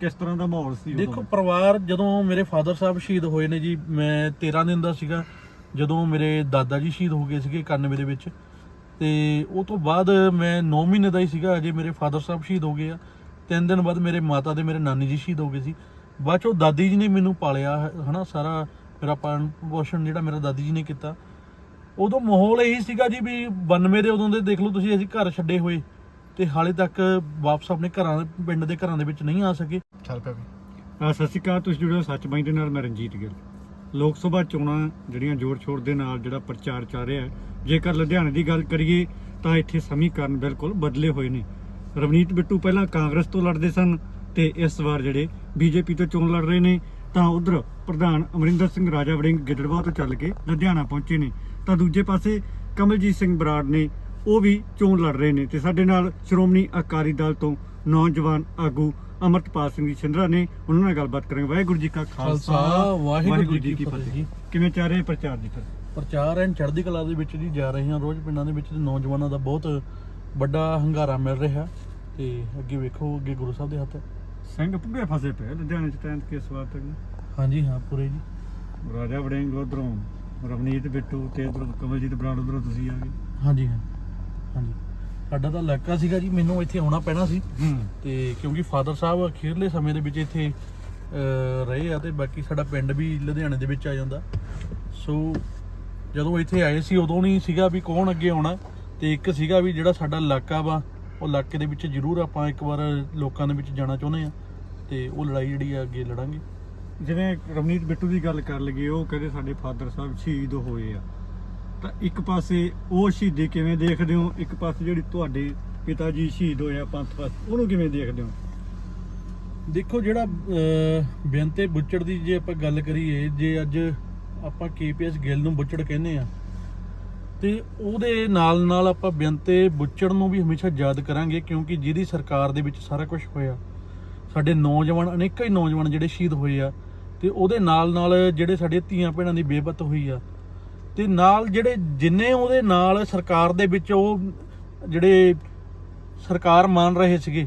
ਕਿਸ ਤਰ੍ਹਾਂ ਦਾ ਮਾਹੌਲ ਸੀ ਉਦੋਂ? ਦੇਖੋ, ਪਰਿਵਾਰ ਜਦੋਂ ਮੇਰੇ ਫਾਦਰ ਸਾਹਿਬ ਸ਼ਹੀਦ ਹੋਏ ਨੇ ਜੀ, ਮੈਂ 13 ਦਿਨ ਦਾ ਸੀਗਾ, ਜਦੋਂ ਮੇਰੇ ਦਾਦਾ ਜੀ ਸ਼ਹੀਦ ਹੋ ਗਏ ਸੀਗੇ 91 ਦੇ ਵਿੱਚ, ਤੇ ਉਹ ਤੋਂ ਬਾਅਦ ਮੈਂ 9 ਮਹੀਨੇ ਦਾ ਹੀ ਸੀਗਾ, ਅਜੇ ਮੇਰੇ ਫਾਦਰ ਸਾਹਿਬ ਸ਼ਹੀਦ ਹੋ ਗਏ ਆ। ਤਿੰਨ ਦਿਨ ਬਾਅਦ ਮੇਰੇ ਮਾਤਾ ਤੇ ਮੇਰੇ ਨਾਨੀ ਜੀ ਸ਼ਹੀਦ ਹੋ ਗਏ ਸੀ। ਬਾਅਦ ਚੋਂ ਦਾਦੀ ਜੀ ਨੇ ਮੈਨੂੰ ਪਾਲਿਆ ਹੈ- ਹਨਾ, ਸਾਰਾ ਮੇਰਾ ਪਾਲਣ ਪੋਸ਼ਣ ਜਿਹੜਾ ਮੇਰਾ ਦਾਦੀ ਜੀ ਨੇ ਕੀਤਾ। ਉਦੋਂ ਮਾਹੌਲ ਇਹੀ ਸੀਗਾ ਜੀ ਵੀ 92 ਦੇ ਉਦੋਂ ਦੇ ਦੇਖ ਲਓ ਤੁਸੀਂ, ਅਸੀਂ ਘਰ ਛੱਡੇ ਹੋਏ। ਤੇ ਹਾਲੇ ਤੱਕ ਵਾਪਸ ਆਪਣੇ ਘਰਾਂ ਦੇ ਪਿੰਡ ਦੇ ਘਰਾਂ ਦੇ ਵਿੱਚ ਨਹੀਂ ਆ ਸਕੇ। ਚੱਲ ਪਿਆ ਵੀ। ਅਹ ਸਤਿ ਸ਼੍ਰੀ ਅਕਾਲ ਤੁਸੀਂ ਜੁੜੇ ਹੋ ਸੱਚ ਬਾਈ ਦੇ ਨਾਲ ਮੈਂ ਰਣਜੀਤ ਗਿੱਲ। ਲੋਕ ਸਭਾ ਚੋਣਾਂ ਜਿਹੜੀਆਂ ਜੋਰ ਸ਼ੋਰ ਦੇ ਨਾਲ ਜਿਹੜਾ ਪ੍ਰਚਾਰ ਚੱਲ ਰਿਹਾ ਹੈ ਜੇਕਰ ਲੁਧਿਆਣੇ ਦੀ ਗੱਲ ਕਰੀਏ ਤਾਂ ਇੱਥੇ ਸਮੀਕਰਨ ਬਿਲਕੁਲ ਬਦਲੇ ਹੋਏ ਨੇ। ਰਵਨੀਤ ਬਿੱਟੂ ਪਹਿਲਾਂ ਕਾਂਗਰਸ ਤੋਂ ਲੜਦੇ ਸਨ ਤੇ ਇਸ ਵਾਰ ਜਿਹੜੇ ਬੀਜੇਪੀ ਤੋਂ ਚੋਣ ਲੜ ਰਹੇ ਨੇ ਤਾਂ ਉਧਰ ਪ੍ਰਧਾਨ ਅਮਰਿੰਦਰ ਸਿੰਘ ਰਾਜਾ ਵੜਿੰਗ ਗਿੱਦੜਬਾਹ ਤੋਂ ਚੱਲ ਕੇ ਲੁਧਿਆਣਾ ਪਹੁੰਚੇ ਨੇ। ਤਾਂ ਦੂਜੇ ਪਾਸੇ ਕਮਲਜੀਤ ਸਿੰਘ ਬਰਾੜ ਨੇ ਉਹ ਵੀ ਚੋਣ ਲੜ ਰਹੇ ਨੇ ਤੇ ਸਾਡੇ ਨਾਲ ਸ਼੍ਰੋਮਣੀ ਅਕਾਲੀ ਦਲ ਤੋਂ ਨੌਜਵਾਨ ਆਗੂ ਅਮਰਤਪਾਲ ਸਿੰਘ ਜੀ ਛਿੰਦਰਾ ਨੇ ਉਹਨਾਂ ਨਾਲ ਗੱਲਬਾਤ ਕਰਾਂਗੇ। ਵਾਹਿਗੁਰੂ ਜੀ ਕਾ ਖਾਲਸਾ ਵਾਹਿਗੁਰੂ ਜੀ ਕੀ ਫਤਿਹ। ਕਿਵੇਂ ਚੱਲ ਰਿਹਾ ਪ੍ਰਚਾਰ ਜੀ ਫਿਰ? ਪ੍ਰਚਾਰ ਐਨ ਚੜ੍ਹਦੀ ਕਲਾ ਦੇ ਵਿੱਚ ਜੀ ਜਾ ਰਹੇ ਹਾਂ ਰੋਜ਼ ਪਿੰਡਾਂ ਦੇ ਵਿੱਚ ਤੇ ਨੌਜਵਾਨਾਂ ਦਾ ਬਹੁਤ ਵੱਡਾ ਹੰਗਾਰਾ ਮਿਲ ਰਿਹਾ ਤੇ ਅੱਗੇ ਵੇਖੋ ਅੱਗੇ ਗੁਰੂ ਸਾਹਿਬ ਦੇ ਹੱਥ ਹੈ। ਸਿੰਘ ਪੁੱਗੇ ਫਸੇ ਪਏ ਲੁਧਿਆਣੇ ਚ ਟੈਂਟ ਕੇਸ ਵਾਰ ਤੱਕ। ਹਾਂਜੀ ਹਾਂ ਪੂਰੇ ਜੀ। ਰਾਜਾ ਵੜਿੰਗ ਉਧਰੋਂ ਰਵਨੀਤ ਬਿੱਟੂ ਤੇ ਉਧਰੋਂ ਕਮਲਜੀਤ ਬਰਾੜ ਉਧਰੋਂ ਤੁਸੀਂ ਆ ਗਏ। ਹਾਂਜੀ ਹਾਂ। ਹਾਂਜੀ। ਸਾਡਾ ਤਾਂ ਇਲਾਕਾ ਸੀਗਾ ਜੀ ਮੈਨੂੰ ਇੱਥੇ ਆਉਣਾ ਪੈਣਾ ਸੀ। ਹੂੰ। ਤੇ ਕਿਉਂਕਿ ਫਾਦਰ ਸਾਹਿਬ ਅਖੀਰਲੇ ਸਮੇਂ ਦੇ ਵਿੱਚ ਇੱਥੇ ਅਹ, ਰਹੇ ਆ ਤੇ ਬਾਕੀ ਸਾਡਾ ਪਿੰਡ ਵੀ ਲੁਧਿਆਣੇ ਦੇ ਵਿੱਚ ਆ ਜਾਂਦਾ। ਸੋ ਜਦੋਂ ਇੱਥੇ ਆਏ ਸੀ ਉਦੋਂ ਨਹੀਂ ਸੀਗਾ ਵੀ ਕੌਣ ਅੱਗੇ ਆਉਣਾ। ਤੇ ਇੱਕ ਸੀਗਾ ਵੀ ਜਿਹੜਾ ਸਾਡਾ ਇਲਾਕਾ ਵਾ ਉਹ ਇਲਾਕੇ ਦੇ ਵਿੱਚ ਜ਼ਰੂਰ ਆਪਾਂ ਇੱਕ ਵਾਰ ਲੋਕਾਂ ਦੇ ਵਿੱਚ ਜਾਣਾ ਚਾਹੁੰਦੇ ਆ ਤੇ ਉਹ ਲੜਾਈ ਜਿਹੜੀ ਆ ਅੱਗੇ ਲੜਾਂਗੇ। ਜਿਵੇਂ ਰਵਨੀਤ ਬਿੱਟੂ ਦੀ ਗੱਲ ਕਰ ਲਈਏ ਉਹ ਕਹਿੰਦੇ ਸਾਡੇ ਫਾਦਰ ਸਾਹਿਬ ਸ਼ਹੀਦ ਹੋਏ ਆ। ਤਾਂ ਇੱਕ ਪਾਸੇ ਉਹ ਸ਼ਹੀਦੀ ਕਿਵੇਂ ਦੇਖਦੇ ਹੋ? ਇੱਕ ਪਾਸੇ ਜਿਹੜੀ ਤੁਹਾਡੇ ਪਿਤਾ ਜੀ ਸ਼ਹੀਦ ਹੋਏ ਆ, ਪੰਥ ਪਾਸ ਉਹਨੂੰ ਕਿਵੇਂ ਦੇਖਦੇ ਹੋ? ਦੇਖੋ ਜਿਹੜਾ ਬੇਅੰਤੇ ਬੁੱਚੜ ਦੀ ਜੇ ਆਪਾਂ ਗੱਲ ਕਰੀਏ, ਜੇ ਅੱਜ ਆਪਾਂ ਕੇਪੀਐਸ ਗਿੱਲ ਨੂੰ ਬੁੱਚੜ ਕਹਿੰਦੇ ਆ, ਤੇ ਉਹਦੇ ਨਾਲ ਨਾਲ ਆਪਾਂ ਬੇਅੰਤੇ ਬੁੱਚੜ ਨੂੰ ਵੀ ਹਮੇਸ਼ਾ ਯਾਦ ਕਰਾਂਗੇ, ਕਿਉਂਕਿ ਜਿਹਦੀ ਸਰਕਾਰ ਦੇ ਵਿੱਚ ਸਾਰਾ ਕੁਝ ਹੋਇਆ। ਸਾਡੇ ਨੌਜਵਾਨ, ਅਨੇਕਾਂ ਹੀ ਨੌਜਵਾਨ ਜਿਹੜੇ ਸ਼ਹੀਦ ਹੋਏ ਆ, ਤੇ ਉਹਦੇ ਨਾਲ ਨਾਲ ਜਿਹੜੇ ਸਾਡੇ ਧੀਆਂ ਭੈਣਾਂ ਦੀ ਬੇਪਤ ਹੋਈ ਆ ਤੇ ਨਾਲ ਜਿਹੜੇ ਜਿੰਨੇ ਉਹਦੇ ਨਾਲ ਸਰਕਾਰ ਦੇ ਵਿੱਚ ਉਹ ਜਿਹੜੇ ਸਰਕਾਰ ਮੰਨ ਰਹੇ ਸੀਗੇ,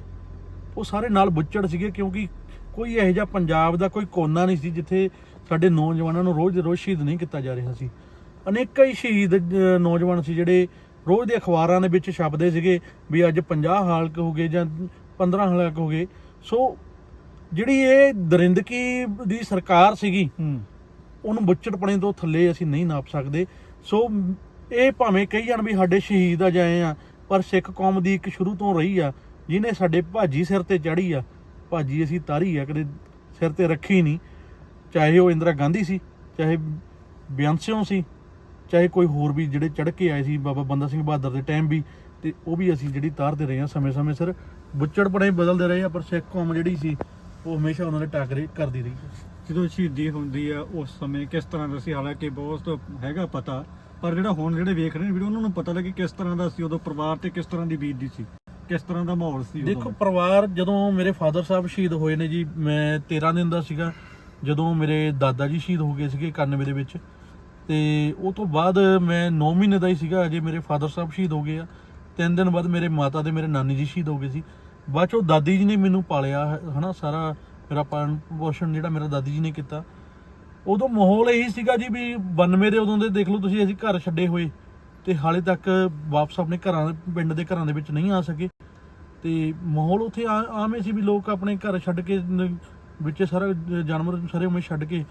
ਉਹ ਸਾਰੇ ਨਾਲ ਬੁੱਚੜ ਸੀਗੇ ਕਿਉਂਕਿ ਕੋਈ ਇਹੋ ਜਿਹਾ ਪੰਜਾਬ ਦਾ ਕੋਈ ਕੋਨਾ ਨਹੀਂ ਸੀ ਜਿੱਥੇ ਸਾਡੇ ਨੌਜਵਾਨਾਂ ਨੂੰ ਰੋਜ਼ ਦੇ ਰੋਜ਼ ਸ਼ਹੀਦ ਨਹੀਂ ਕੀਤਾ ਜਾ ਰਿਹਾ ਸੀ। ਅਨੇਕਾਂ ਹੀ ਸ਼ਹੀਦ ਨੌਜਵਾਨ ਸੀ ਜਿਹੜੇ ਰੋਜ਼ ਦੇ ਅਖਬਾਰਾਂ ਦੇ ਵਿੱਚ ਛਪਦੇ ਸੀਗੇ ਵੀ ਅੱਜ 50 ਹਾਲਕ ਹੋ ਗਏ ਜਾਂ 15 ਹਾਲਕ ਹੋ ਗਏ। ਸੋ ਜਿਹੜੀ ਇਹ ਦਰਿੰਦਗੀ ਦੀ ਸਰਕਾਰ ਸੀਗੀ ਉਹਨੂੰ ਬੁੱਚੜਪਣੇ ਤੋਂ ਥੱਲੇ ਅਸੀਂ ਨਹੀਂ ਨਾਪ ਸਕਦੇ। ਸੋ ਇਹ ਭਾਵੇਂ ਕਹੀ ਜਾਣ ਵੀ ਸਾਡੇ ਸ਼ਹੀਦ ਆ ਜਾਏ ਆ, ਪਰ ਸਿੱਖ ਕੌਮ ਦੀ ਇੱਕ ਸ਼ੁਰੂ ਤੋਂ ਰਹੀ ਆ, ਜਿਹਨੇ ਸਾਡੇ ਭਾਜੀ ਸਿਰ ਤੇ ਚੜੀ ਆ। ਭਾਜੀ ਅਸੀਂ ਤਾਰੀ ਆ, ਕਦੇ ਸਿਰ ਤੇ ਰੱਖੀ ਨਹੀਂ। ਚਾਹੇ ਉਹ ਇੰਦਰਾ ਗਾਂਧੀ ਸੀ, ਚਾਹੇ ਬਿਆੰਸਿਓ ਸੀ, ਚਾਹੇ ਕੋਈ ਹੋਰ ਵੀ ਜਿਹੜੇ ਚੜ ਕੇ ਆਏ ਸੀ, ਬਾਬਾ ਬੰਦਾ ਸਿੰਘ ਬਹਾਦਰ ਦੇ ਟਾਈਮ ਵੀ, ਤੇ ਉਹ ਵੀ ਅਸੀਂ ਜਿਹੜੀ ਤਾਰਦੇ ਰਹੇ ਆ ਸਮੇਂ-ਸਮੇਂ ਸਿਰ ਬੁੱਚੜਪਣੇ ਬਦਲਦੇ ਰਹੇ ਆ, ਪਰ ਸਿੱਖ ਕੌਮ ਜਿਹੜੀ ਸੀ, ਉਹ ਹਮੇਸ਼ਾ ਉਹਨਾਂ ਦੇ ਟਾਕਰੇ ਕਰਦੀ ਰਹੀ। ਜਦੋਂ ਸ਼ਹੀਦੀ ਹੁੰਦੀ ਆ ਉਸ ਸਮੇਂ ਕਿਸ ਤਰ੍ਹਾਂ ਦਾ ਸੀ? ਹਾਲਾਂਕਿ ਬਹੁਤ ਹੈਗਾ ਪਤਾ ਪਰ ਜਿਹੜਾ ਹੁਣ ਜਿਹੜੇ ਵੇਖ ਰਹੇ ਨੇ ਵੀਡੀਓ ਉਹਨਾਂ ਨੂੰ ਪਤਾ ਲੱਗੇ ਕਿਸ ਤਰ੍ਹਾਂ ਦਾ ਸੀ ਉਦੋਂ ਪਰਿਵਾਰ ਤੇ ਕਿਸ ਤਰ੍ਹਾਂ ਦੀ ਬੀਤਦੀ ਸੀ ਕਿਸ ਤਰ੍ਹਾਂ ਦਾ ਮਾਹੌਲ ਸੀ ਉਦੋਂ? ਦੇਖੋ ਪਰਿਵਾਰ ਜਦੋਂ ਮੇਰੇ ਫਾਦਰ ਸਾਹਿਬ ਸ਼ਹੀਦ ਹੋਏ ਨੇ ਜੀ ਮੈਂ 13 ਦਿਨ ਦਾ ਸੀਗਾ ਜਦੋਂ ਮੇਰੇ ਦਾਦਾ ਜੀ ਸ਼ਹੀਦ ਹੋ ਗਏ ਸੀਗੇ 91 ਦੇ ਵਿੱਚ ਤੇ ਉਹ ਤੋਂ ਬਾਅਦ ਮੈਂ 9 ਮਹੀਨੇ ਦਾ ਹੀ ਸੀਗਾ ਅਜੇ ਮੇਰੇ ਫਾਦਰ ਸਾਹਿਬ ਸ਼ਹੀਦ ਹੋ ਗਏ ਆ ਤਿੰਨ ਦਿਨ ਬਾਅਦ ਮੇਰੇ ਮਾਤਾ ਤੇ ਮੇਰੇ ਨਾਨੀ ਜੀ ਸ਼ਹੀਦ ਹੋ ਗਏ ਸੀ ਬਾਅਦ ਚੋਂ ਦਾਦੀ ਜੀ ਨੇ ਮੈਨੂੰ ਪਾਲਿਆ ਹਨਾ ਸਾਰਾ ਮੇਰਾ ਪਾਲਣ ਪੋਸ਼ਣ ਜਿਹੜਾ ਮੇਰਾ ਦਾਦੀ ਜੀ ਨੇ ਕੀਤਾ। ਉਦੋਂ ਮਾਹੌਲ ਇਹੀ ਸੀਗਾ ਜੀ ਵੀ 92 ਦੇ ਉਦੋਂ ਦੇ ਦੇਖ ਲਓ ਤੁਸੀਂ, ਅਸੀਂ ਘਰ ਛੱਡੇ ਹੋਏ ਤੇ ਹਾਲੇ ਤੱਕ ਵਾਪਸ ਆਪਣੇ ਘਰਾਂ ਦੇ, ਪਿੰਡ ਦੇ ਘਰਾਂ ਦੇ ਵਿੱਚ ਨਹੀਂ ਆ ਸਕੇ। ਤੇ ਮਾਹੌਲ ਉੱਥੇ ਆ- ਆਮ ਸੀ ਵੀ ਲੋਕ ਆਪਣੇ ਘਰ ਛੱਡ ਕੇ, ਵਿੱਚ ਸਾਰਾ ਜਾਨਵਰ ਸਾਰੇ ਉਵੇਂ ਛੱਡ ਕੇ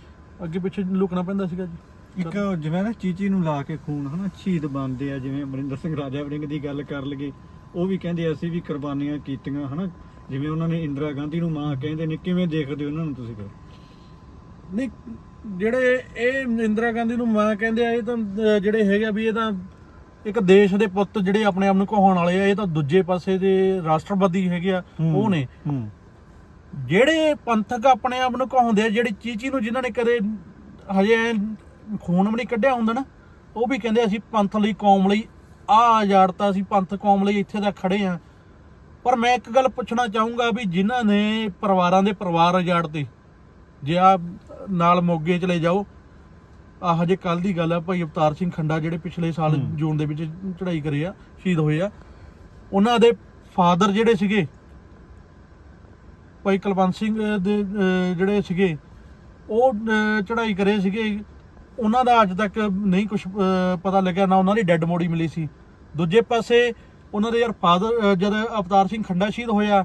ਅੱਗੇ ਪਿੱਛੇ ਲੁਕਣਾ ਪੈਂਦਾ ਸੀਗਾ ਜੀ। ਇੱਕ ਜਿਵੇਂ ਨਾ ਚੀਚੀ ਨੂੰ ਲਾ ਕੇ ਖੂਨ, ਹਨਾ, ਸ਼ਹੀਦ ਬਣਦੇ ਆ, ਜਿਵੇਂ ਅਮਰਿੰਦਰ ਸਿੰਘ ਰਾਜਾ ਵੜਿੰਗ ਦੀ ਗੱਲ ਕਰ ਲਈਏ, ਉਹ ਵੀ ਕਹਿੰਦੇ ਅਸੀਂ ਵੀ ਕੁਰਬਾਨੀਆਂ ਕੀਤੀਆਂ, ਹਨਾ। ਜਿਵੇਂ ਉਹਨਾਂ ਨੇ ਇੰਦਰਾ ਗਾਂਧੀ ਨੂੰ ਮਾਂ ਕਹਿੰਦੇ ਨੇ ਕਿਵੇਂ ਦੇਖਦੇ ਹੋ ਉਹਨਾਂ ਨੂੰ ਤੁਸੀਂ ਫਿਰ? ਨਹੀਂ ਜਿਹੜੇ ਇਹ ਇੰਦਰਾ ਗਾਂਧੀ ਨੂੰ ਮਾਂ ਕਹਿੰਦੇ ਆ ਇਹ ਤਾਂ ਜਿਹੜੇ ਹੈਗੇ ਆ ਵੀ ਇਹ ਤਾਂ ਇੱਕ ਦੇਸ਼ ਦੇ ਪੁੱਤ ਜਿਹੜੇ ਆਪਣੇ ਆਪ ਨੂੰ ਕਹਾਉਣ ਵਾਲੇ ਆ ਇਹ ਤਾਂ ਦੂਜੇ ਪਾਸੇ ਦੇ ਰਾਸ਼ਟਰਵਾਦੀ ਹੈਗੇ ਆ ਉਹ ਨੇ। ਜਿਹੜੇ ਪੰਥਕ ਆਪਣੇ ਆਪ ਨੂੰ ਕਹਾਉਂਦੇ ਆ ਜਿਹੜੀ ਚੀਚੀ ਨੂੰ ਜਿਨ੍ਹਾਂ ਨੇ ਕਦੇ ਹਜੇ ਖੂਨ ਵੀ ਨਹੀਂ ਕੱਢਿਆ ਹੁੰਦਾ ਨਾ ਉਹ ਵੀ ਕਹਿੰਦੇ ਅਸੀਂ ਪੰਥ ਲਈ ਕੌਮ ਲਈ ਆ ਆਜ਼ਾਦਤਾ ਅਸੀਂ ਪੰਥ ਕੌਮ ਲਈ ਇੱਥੇ ਤੱਕ ਖੜੇ ਆ। ਪਰ ਮੈਂ ਇੱਕ ਗੱਲ ਪੁੱਛਣਾ ਚਾਹੂੰਗਾ ਵੀ ਜਿਨ੍ਹਾਂ ਨੇ ਪਰਿਵਾਰਾਂ ਦੇ ਪਰਿਵਾਰ ਉਜਾੜਦੇ ਜੇ ਆ ਨਾਲ ਮੋਗੇ ਚਲੇ ਜਾਓ ਆ ਹਜੇ ਕੱਲ ਦੀ ਗੱਲ ਆ ਭਾਈ ਅਵਤਾਰ ਸਿੰਘ ਖੰਡਾ ਜਿਹੜੇ ਪਿਛਲੇ ਸਾਲ। ਜੂਨ ਦੇ ਵਿੱਚ ਚੜ੍ਹਾਈ ਕਰੇ ਆ ਸ਼ਹੀਦ ਹੋਏ ਆ ਉਹਨਾਂ ਦੇ ਫਾਦਰ ਜਿਹੜੇ ਸੀਗੇ ਭਾਈ ਕੁਲਵੰਤ ਸਿੰਘ ਦੇ ਜਿਹੜੇ ਸੀਗੇ ਉਹ ਚੜ੍ਹਾਈ ਕਰੇ ਸੀਗੇ ਉਹਨਾਂ ਦਾ ਅੱਜ ਤੱਕ ਨਹੀਂ ਕੁਝ ਪਤਾ ਲੱਗਿਆ ਨਾ ਉਹਨਾਂ ਦੀ ਡੈੱਡ ਬੋਡੀ ਮਿਲੀ ਸੀ ਦੂਜੇ ਪਾਸੇ ਉਹਨਾਂ ਦੇ ਯਾਰ ਫਾਦਰ ਜਦ ਅਵਤਾਰ ਸਿੰਘ ਖੰਡਾ ਸ਼ਹੀਦ ਹੋਇਆ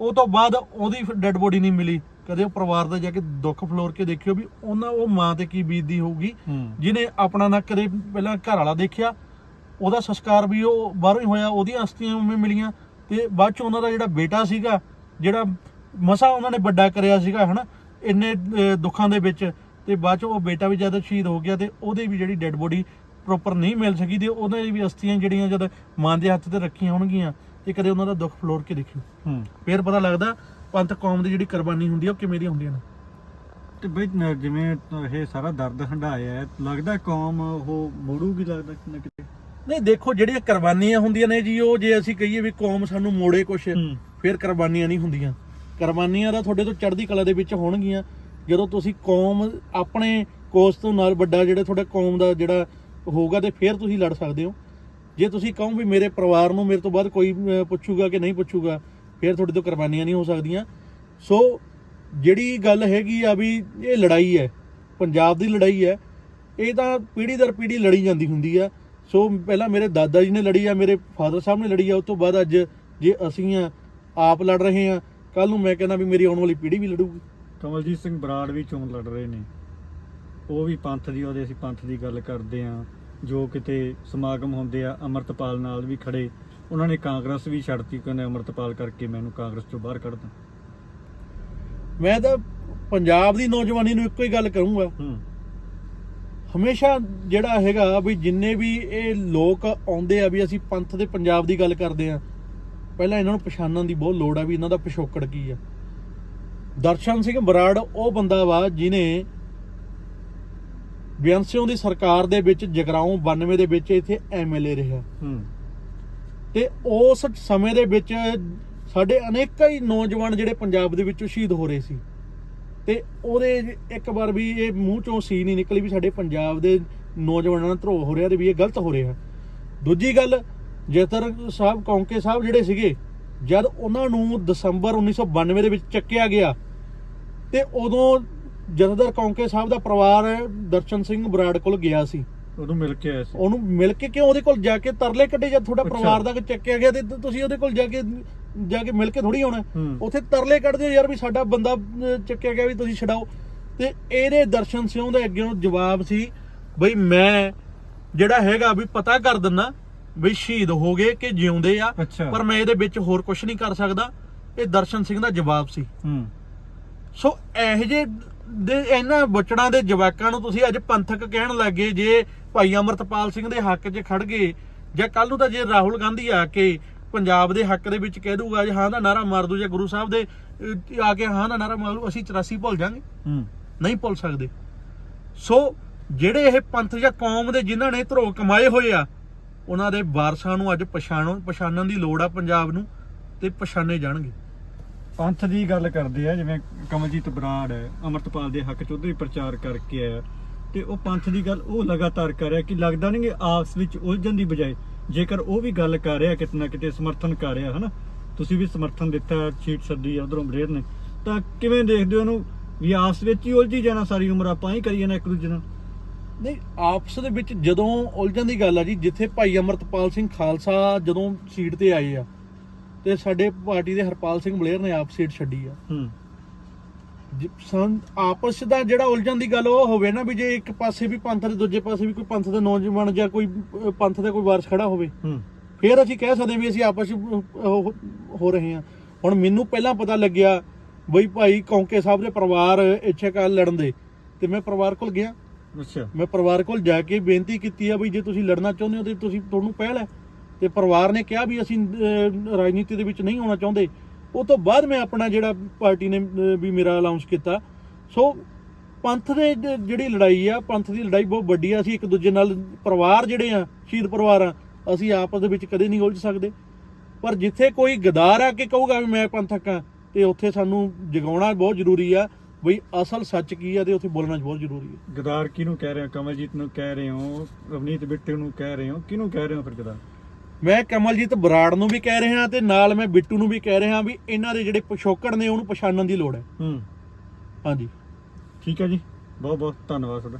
ਉਹ ਤੋਂ ਬਾਅਦ ਉਹਦੀ ਡੈੱਡ ਬੋਡੀ ਨਹੀਂ ਮਿਲੀ। ਕਦੇ ਉਹ ਪਰਿਵਾਰ ਦਾ ਜਾ ਕੇ ਦੁੱਖ ਫਲੋਰ ਕੇ ਦੇਖਿਓ ਵੀ ਉਹਨਾਂ ਉਹ ਮਾਂ ਤੇ ਕੀ ਬੀਤਦੀ ਹੋਊਗੀ। ਜਿਹਨੇ ਆਪਣਾ ਨਾ ਕਦੇ ਪਹਿਲਾਂ ਘਰ ਵਾਲਾ ਦੇਖਿਆ ਉਹਦਾ ਸੰਸਕਾਰ ਵੀ ਉਹ ਬਾਹਰੋਂ ਹੀ ਹੋਇਆ ਉਹਦੀਆਂ ਅਸਥੀਆਂ ਉਵੇਂ ਮਿਲੀਆਂ ਤੇ ਬਾਅਦ ਚ ਉਹਨਾਂ ਦਾ ਜਿਹੜਾ ਬੇਟਾ ਸੀਗਾ ਜਿਹੜਾ ਮਸਾ ਉਹਨਾਂ ਨੇ ਵੱਡਾ ਕਰਿਆ ਸੀਗਾ ਹਨਾ ਇੰਨੇ ਦੁੱਖਾਂ ਦੇ ਵਿੱਚ ਤੇ ਬਾਅਦ ਚ ਉਹ ਬੇਟਾ ਵੀ ਜਦ ਸ਼ਹੀਦ ਹੋ ਗਿਆ ਤੇ ਉਹਦੇ ਵੀ ਜਿਹੜੀ ਡੈੱਡ ਬੋਡੀ ਪ੍ਰੋਪਰ ਨਹੀਂ ਮਿਲ ਸਕੀ ਤੇ ਉਹਨਾਂ ਦੀ ਵੀ ਅਸਥੀਆਂ ਜਿਹੜੀਆਂ ਜਦ ਮਾਂ ਦੇ ਹੱਥ ਤੇ ਰੱਖੀਆਂ ਹੋਣਗੀਆਂ ਤੇ ਕਦੇ ਉਹਨਾਂ ਦਾ ਦੁੱਖ ਫਲੋਰ ਕੇ ਦੇਖਿਓ। ਹੂੰ। ਫੇਰ ਪਤਾ ਲੱਗਦਾ ਪੰਥ ਕੌਮ ਦੀ ਜਿਹੜੀ ਕੁਰਬਾਨੀ ਹੁੰਦੀ ਆ ਉਹ ਕਿਵੇਂ ਦੀਆਂ ਹੁੰਦੀਆਂ ਨੇ। ਤੇ ਬਈ ਨ- ਜਿਵੇਂ ਇਹ ਸਾਰਾ ਦਰਦ ਹੰਡਾਇਆ ਹੈ, ਲੱਗਦਾ ਕੌਮ ਉਹ ਮੋੜੂਗੀ ਲੱਗਦਾ ਕਿ ਨਾ ਕਿਤੇ? ਨਹੀਂ ਦੇਖੋ ਜਿਹੜੀਆਂ ਕੁਰਬਾਨੀਆਂ ਹੁੰਦੀਆਂ ਨੇ ਜੀ ਉਹ ਜੇ ਅਸੀਂ ਕਹੀਏ ਵੀ ਕੌਮ ਸਾਨੂੰ ਮੋੜੇ ਕੁਛ ਹੂੰ। ਫਿਰ ਕੁਰਬਾਨੀਆਂ ਨਹੀਂ ਹੁੰਦੀਆਂ। ਕੁਰਬਾਨੀਆਂ ਦਾ ਤੁਹਾਡੇ ਤੋਂ ਚੜ੍ਹਦੀ ਕਲਾ ਦੇ ਵਿੱਚ ਹੋਣਗੀਆਂ। ਜਦੋਂ ਤੁਸੀਂ ਕੌਮ ਆਪਣੇ ਕੋਸ ਤੋਂ ਨਾਲ ਵੱਡਾ ਜਿਹੜਾ ਤੁਹਾਡਾ ਕੌਮ ਦਾ ਜਿਹੜਾ ਹੋਊਗਾ ਤੇ ਫਿਰ ਤੁਸੀਂ ਲੜ ਸਕਦੇ ਹੋ। ਜੇ ਤੁਸੀਂ ਕਹੋ ਵੀ ਮੇਰੇ ਪਰਿਵਾਰ ਨੂੰ ਮੇਰੇ ਤੋਂ ਬਾਅਦ ਕੋਈ ਪੁੱਛੂਗਾ ਕਿ ਨਹੀਂ ਪੁੱਛੂਗਾ, ਫਿਰ ਤੁਹਾਡੇ ਤੋਂ ਕੁਰਬਾਨੀਆਂ ਨਹੀਂ ਹੋ ਸਕਦੀਆਂ। ਸੋ, ਜਿਹੜੀ ਗੱਲ ਹੈਗੀ ਆ ਵੀ ਇਹ ਲੜਾਈ ਹੈ, ਪੰਜਾਬ ਦੀ ਲੜਾਈ ਹੈ, ਇਹ ਤਾਂ ਪੀੜ੍ਹੀ ਦਰ ਪੀੜ੍ਹੀ ਲੜੀ ਜਾਂਦੀ ਹੁੰਦੀ ਆ। ਸੋ, ਪਹਿਲਾਂ ਮੇਰੇ ਦਾਦਾ ਜੀ ਨੇ ਲੜੀ ਆ, ਮੇਰੇ ਫਾਦਰ ਸਾਹਿਬ ਨੇ ਲੜੀ ਆ, ਉਸ ਤੋਂ ਬਾਅਦ ਅੱਜ ਜੇ ਅਸੀਂ ਆ, ਆਪ ਲੜ ਰਹੇ ਆ ਕੱਲ ਨੂੰ ਮੈਂ ਕਹਿੰਦਾ ਵੀ ਮੇਰੀ ਆਉਣ ਵਾਲੀ ਪੀੜ੍ਹੀ ਵੀ ਲੜੂਗੀ। ਕਮਲਜੀਤ ਸਿੰਘ ਬਰਾੜ ਵੀ ਚੋਣ ਲੜ ਰਹੇ ਨੇ। ਉਹ ਵੀ ਪੰਥ ਦੀ ਉਹਦੇ ਅਸੀਂ ਪੰਥ ਦੀ ਗੱਲ ਕਰਦੇ ਆ ਜੋ ਕਿਤੇ ਸਮਾਗਮ ਹੁੰਦੇ ਆ ਅਮਰਤਪਾਲ ਨਾਲ ਵੀ ਖੜੇ ਉਹਨਾਂ ਨੇ ਕਾਂਗਰਸ ਵੀ ਛੱਡਤੀ ਕਹਿੰਦੇ ਅਮਰਤਪਾਲ ਕਰਕੇ ਮੈਨੂੰ ਕਾਂਗਰਸ ਚੋਂ ਬਾਹਰ ਕੱਢ ਦਾਂ ਮੈਂ ਤਾਂ ਪੰਜਾਬ ਦੀ ਨੌਜਵਾਨੀ ਨੂੰ ਇੱਕੋ ਹੀ ਗੱਲ ਕਰੂੰਗਾ ਹਮੇਸ਼ਾ ਜਿਹੜਾ ਹੈਗਾ ਵੀ ਜਿੰਨੇ ਵੀ ਇਹ ਲੋਕ ਆਉਂਦੇ ਆ ਵੀ ਅਸੀਂ ਪੰਥ ਦੇ ਪੰਜਾਬ ਦੀ ਗੱਲ ਕਰਦੇ ਆ ਪਹਿਲਾਂ ਇਹਨਾਂ ਨੂੰ ਪਛਾਣਨ ਦੀ ਬਹੁਤ ਲੋੜ ਆ ਵੀ ਇਹਨਾਂ ਦਾ ਪਿਛੋਕੜ ਕੀ ਆ। ਦਰਸ਼ਨ ਸਿੰਘ ਬਰਾੜ ਉਹ ਬੰਦਾ ਵਾ ਜਿਨੇ ਬਿਆੰਸਿਓਂ ਦੀ ਸਰਕਾਰ ਦੇ ਵਿੱਚ ਜਗਰਾਉਂ 92 ਦੇ ਵਿੱਚ ਇੱਥੇ ਐਮਐਲਏ ਰਿਹਾ। ਹੂੰ। ਤੇ ਉਸ ਸਮੇਂ ਦੇ ਵਿੱਚ ਸਾਡੇ ਅਨੇਕਾਂ ਹੀ ਨੌਜਵਾਨ ਜਿਹੜੇ ਪੰਜਾਬ ਦੇ ਵਿੱਚੋਂ ਸ਼ਹੀਦ ਹੋ ਰਹੇ ਸੀ। ਤੇ ਉਹਦੇ ਇੱਕ ਵਾਰ ਵੀ ਇਹ ਮੂੰਹ ਚੋਂ ਸੀ ਨਹੀਂ ਨਿਕਲੀ ਵੀ ਸਾਡੇ ਪੰਜਾਬ ਦੇ ਨੌਜਵਾਨਾਂ ਨਾਲ ਧਰੋ ਹੋ ਰਿਹਾ ਤੇ ਵੀ ਇਹ ਗਲਤ ਹੋ ਰਿਹਾ। ਦੂਜੀ ਗੱਲ ਜੇਤਰ ਸਾਹਿਬ ਕੌਂਕੇ ਸਾਹਿਬ ਜਿਹੜੇ ਸੀਗੇ ਜਦ ਉਹਨਾਂ ਨੂੰ ਦਸੰਬਰ 1992 ਦੇ ਵਿੱਚ ਚੱਕਿਆ ਗਿਆ ਤੇ ਉਦੋਂ ਜਥੇਦਾਰ ਕੌਂਕੇ ਸਾਹਿਬ ਦਾ ਪਰਿਵਾਰ ਦਰਸ਼ਨ ਸਿੰਘ ਬਰਾੜ ਕੋਲ ਗਿਆ ਸੀ। ਉਹਨੂੰ ਮਿਲ ਕੇ ਆਇਆ ਸੀ। ਉਹਨੂੰ ਮਿਲ ਕੇ ਕਿਉਂ ਉਹਦੇ ਕੋਲ ਜਾ ਕੇ ਤਰਲੇ ਕੱਢੇ ਜਦ ਤੁਹਾਡਾ। ਪਰਿਵਾਰ ਦਾ ਚੱਕਿਆ ਗਿਆ ਤੇ ਤੁਸੀਂ ਉਹਦੇ ਕੋਲ ਜਾ ਕੇ ਜਾ ਕੇ ਮਿਲ ਕੇ ਥੋੜੀ ਆਉਣਾ। ਉੱਥੇ ਤਰਲੇ ਕੱਢਦੇ ਹੋ ਯਾਰ ਵੀ ਸਾਡਾ ਬੰਦਾ ਚੱਕਿਆ ਗਿਆ ਵੀ ਤੁਸੀਂ ਛਡਾਓ। ਤੇ ਇਹਦੇ ਦਰਸ਼ਨ ਸਿੰਘ ਦੇ ਅੱਗੇ ਜਵਾਬ ਸੀ ਬਈ ਮੈਂ ਜਿਹੜਾ ਹੈਗਾ ਵੀ ਪਤਾ ਕਰ ਦਿੰਨਾ ਵੀ ਸ਼ਹੀਦ ਹੋ ਗਏ ਕਿ ਜਿਉਂਦੇ ਆ ਪਰ ਮੈਂ ਇਹਦੇ ਵਿੱਚ ਹੋਰ ਕੁਝ ਨਹੀਂ ਕਰ ਸਕਦਾ। ਇਹ ਦਰਸ਼ਨ ਸਿੰਘ ਦਾ ਜਵਾਬ ਸੀ। ਹੂੰ। ਸੋ ਇਹੋ ਜੇ ਦੇ ਇਹਨਾਂ ਬਚੜਾਂ ਦੇ ਜਵਾਕਾਂ ਨੂੰ ਤੁਸੀਂ ਅੱਜ ਪੰਥਕ ਕਹਿਣ ਲੱਗੇ ਜੇ ਭਾਈ ਅਮਰਤਪਾਲ ਸਿੰਘ ਦੇ ਹੱਕ 'ਚ ਖੜ ਗਏ ਜਾਂ ਕੱਲ ਨੂੰ ਤਾਂ ਜੇ ਰਾਹੁਲ ਗਾਂਧੀ ਆ ਕੇ ਪੰਜਾਬ ਦੇ ਹੱਕ ਦੇ ਵਿੱਚ ਕਹਿ ਦੂਗਾ ਜੇ ਹਾਂ ਦਾ ਨਾਰਾ ਮਾਰ ਦੂ ਜਾਂ ਗੁਰੂ ਸਾਹਿਬ ਦੇ ਆ ਕੇ ਹਾਂ ਦਾ ਨਾਰਾ ਮਾਰ ਲੂ ਅਸੀਂ 84 ਭੁੱਲ ਜਾਾਂਗੇ। ਹੂੰ। ਨਹੀਂ ਭੁੱਲ ਸਕਦੇ। ਸੋ ਜਿਹੜੇ ਇਹ ਪੰਥ ਜਾਂ ਕੌਮ ਦੇ ਜਿਨ੍ਹਾਂ ਨੇ ਧਰੋ ਕਮਾਏ ਹੋਏ ਆ ਉਹਨਾਂ ਦੇ ਵਾਰਸਾਂ ਨੂੰ ਅੱਜ ਪਛਾਣੋ ਪਛਾਣਨ ਦੀ ਲੋੜ ਆ ਪੰਜਾਬ ਨੂੰ ਤੇ ਪਛਾਣੇ ਜਾਣਗੇ। ਪੰਥ ਦੀ ਗੱਲ ਕਰਦੇ ਆ, ਜਿਵੇਂ ਕਮਲਜੀਤ ਬਰਾੜ ਹੈ, ਅਮਰਤਪਾਲ ਦੇ ਹੱਕ ਚ ਉਹਦੇ ਪ੍ਰਚਾਰ ਕਰਕੇ ਆਇਆ। ਤੇ ਉਹ ਪੰਥ ਦੀ ਗੱਲ ਉਹ ਲਗਾਤਾਰ ਕਰ ਰਿਹਾ ਕਿ ਲੱਗਦਾ ਨਹੀਂ ਕਿ ਆਪਸ ਵਿੱਚ ਉਲਝਣ ਦੀ ਬਜਾਏ ਜੇਕਰ ਉਹ ਵੀ ਗੱਲ ਕਰ ਰਿਹਾ, ਕਿਤੇ ਨਾ ਕਿਤੇ ਸਮਰਥਨ ਕਰ ਰਿਹਾ, ਹਨਾ? ਤੁਸੀਂ ਵੀ ਸਮਰਥਨ ਦਿੱਤਾ, ਸ਼ੀਟ ਸੱਦੀ ਆ ਉਧਰੋਂ ਬਰੇਰ ਨੇ। ਤਾਂ ਕਿਵੇਂ ਦੇਖਦੇ ਹੋ ਉਹਨੂੰ ਵੀ ਆਪਸ ਵਿੱਚ ਹੀ ਉਲਝੀ ਜਾਣਾ ਸਾਰੀ ਉਮਰ, ਆਪਾਂ ਹੀ ਕਰੀ ਜਾਣਾ ਇੱਕ ਦੂਜੇ ਨਾਲ? ਨਹੀਂ, ਆਪਸ ਦੇ ਵਿੱਚ ਜਦੋਂ ਉਲਝਣ ਦੀ ਗੱਲ ਆ ਜੀ, ਜਿੱਥੇ ਭਾਈ ਅਮਰਤਪਾਲ ਸਿੰਘ ਖਾਲਸਾ ਜਦੋਂ ਸੀਟ ਤੇ ਆਏ ਆ ਤੇ ਸਾਡੇ ਪਾਰਟੀ ਦੇ ਹਰਪਾਲ ਸਿੰਘ ਬਲੇਅਰ ਨੇ ਆਪ ਸੀਟ ਛੱਡੀ ਆ। ਹੂੰ। ਆਪਸ ਦਾ ਜਿਹੜਾ ਉਲਝਣ ਦੀ ਗੱਲ ਉਹ ਹੋਵੇ ਨਾ ਵੀ ਜੇ ਇੱਕ ਪਾਸੇ ਵੀ ਪੰਥ ਦੇ ਦੂਜੇ ਪਾਸੇ ਵੀ ਕੋਈ ਪੰਥ ਦੇ ਨੌਜਵਾਨ ਜਾਂ ਕੋਈ ਪੰਥ ਦੇ ਕੋਈ ਵਾਰਸ ਖੜਾ ਹੋਵੇ ਹੂੰ। ਫਿਰ ਅਸੀਂ ਕਹਿ ਸਕਦੇ ਵੀ ਅਸੀਂ ਆਪਸ ਹੋ ਰਹੇ ਹਾਂ। ਹੁਣ ਮੈਨੂੰ ਪਹਿਲਾਂ ਪਤਾ ਲੱਗਿਆ ਬਈ ਭਾਈ ਕੌਂਕੇ ਸਾਹਿਬ ਦੇ ਪਰਿਵਾਰ ਇੱਛੇ ਕਾਲ ਲੜਨ ਦੇ ਤੇ ਮੈਂ ਪਰਿਵਾਰ ਕੋਲ ਗਿਆ। ਅੱਛਾ। ਮੈਂ ਪਰਿਵਾਰ ਕੋਲ ਜਾ ਕੇ ਬੇਨਤੀ ਕੀਤੀ ਆ ਵੀ ਜੇ ਤੁਸੀਂ ਲੜਨਾ ਚਾਹੁੰਦੇ ਹੋ ਤੇ ਤੁਸੀਂ ਤੁਹਾਨੂੰ ਪਹਿਲ ਹੈ। ਤੇ ਪਰਿਵਾਰ ਨੇ ਕਿਹਾ ਵੀ ਅਸੀਂ ਰਾਜਨੀਤੀ ਦੇ ਵਿੱਚ ਨਹੀਂ ਆਉਣਾ ਚਾਹੁੰਦੇ। ਉਹ ਤੋਂ ਬਾਅਦ ਮੈਂ ਆਪਣਾ ਜਿਹੜਾ ਪਾਰਟੀ ਨੇ ਵੀ ਮੇਰਾ ਅਨਾਉਂਸ ਕੀਤਾ। ਸੋ ਪੰਥ ਦੇ ਜਿਹੜੀ ਲੜਾਈ ਆ, ਪੰਥ ਦੀ ਲੜਾਈ ਬਹੁਤ ਵੱਡੀ ਆ। ਅਸੀਂ ਇੱਕ ਦੂਜੇ ਨਾਲ ਪਰਿਵਾਰ ਜਿਹੜੇ ਆ, ਸ਼ਹੀਦ ਪਰਿਵਾਰ ਆ, ਅਸੀਂ ਆਪਸ ਦੇ ਵਿੱਚ ਕਦੇ ਨਹੀਂ ਉਲਝ ਸਕਦੇ। ਪਰ ਜਿੱਥੇ ਕੋਈ ਗਦਾਰ ਆ ਕੇ ਕਹੂਗਾ ਵੀ ਮੈਂ ਪੰਥਕ ਆ, ਤੇ ਉੱਥੇ ਸਾਨੂੰ ਜਗਾਉਣਾ ਬਹੁਤ ਜ਼ਰੂਰੀ ਆ। ਬਈ ਅਸਲ ਸੱਚ ਕੀ ਆ ਤੇ ਉੱਥੇ ਬੋਲਣਾ ਬਹੁਤ ਜ਼ਰੂਰੀ ਆ। ਗਦਾਰ ਕਿਹਨੂੰ ਕਹਿ ਰਹੇ? ਹੋ ਕਮਲਜੀਤ ਨੂੰ ਕਹਿ ਰਹੇ ਹੋ, ਰਵਨੀਤ ਬਿੱਟੂ ਨੂੰ ਕਹਿ ਰਹੇ ਹੋ, ਕਿਹਨੂੰ ਕਹਿ ਰਹੇ ਹੋ ਫਿਰ ਗਦਾਰ? ਮੈਂ ਕਮਲਜੀਤ ਬਰਾੜ ਨੂੰ ਵੀ ਕਹਿ ਰਿਹਾ ਤੇ ਨਾਲ ਮੈਂ ਬਿੱਟੂ ਨੂੰ ਵੀ ਕਹਿ ਰਿਹਾ ਵੀ ਇਹਨਾਂ ਦੇ ਜਿਹੜੇ ਪਿਛੋਕੜ ਨੇ ਉਹਨੂੰ ਪਛਾਣਨ ਦੀ ਲੋੜ ਹੈ। ਹੂੰ। ਹਾਂਜੀ। ਠੀਕ ਹੈ ਜੀ। ਬਹੁਤ ਬਹੁਤ ਧੰਨਵਾਦ ਤੁਹਾਡਾ।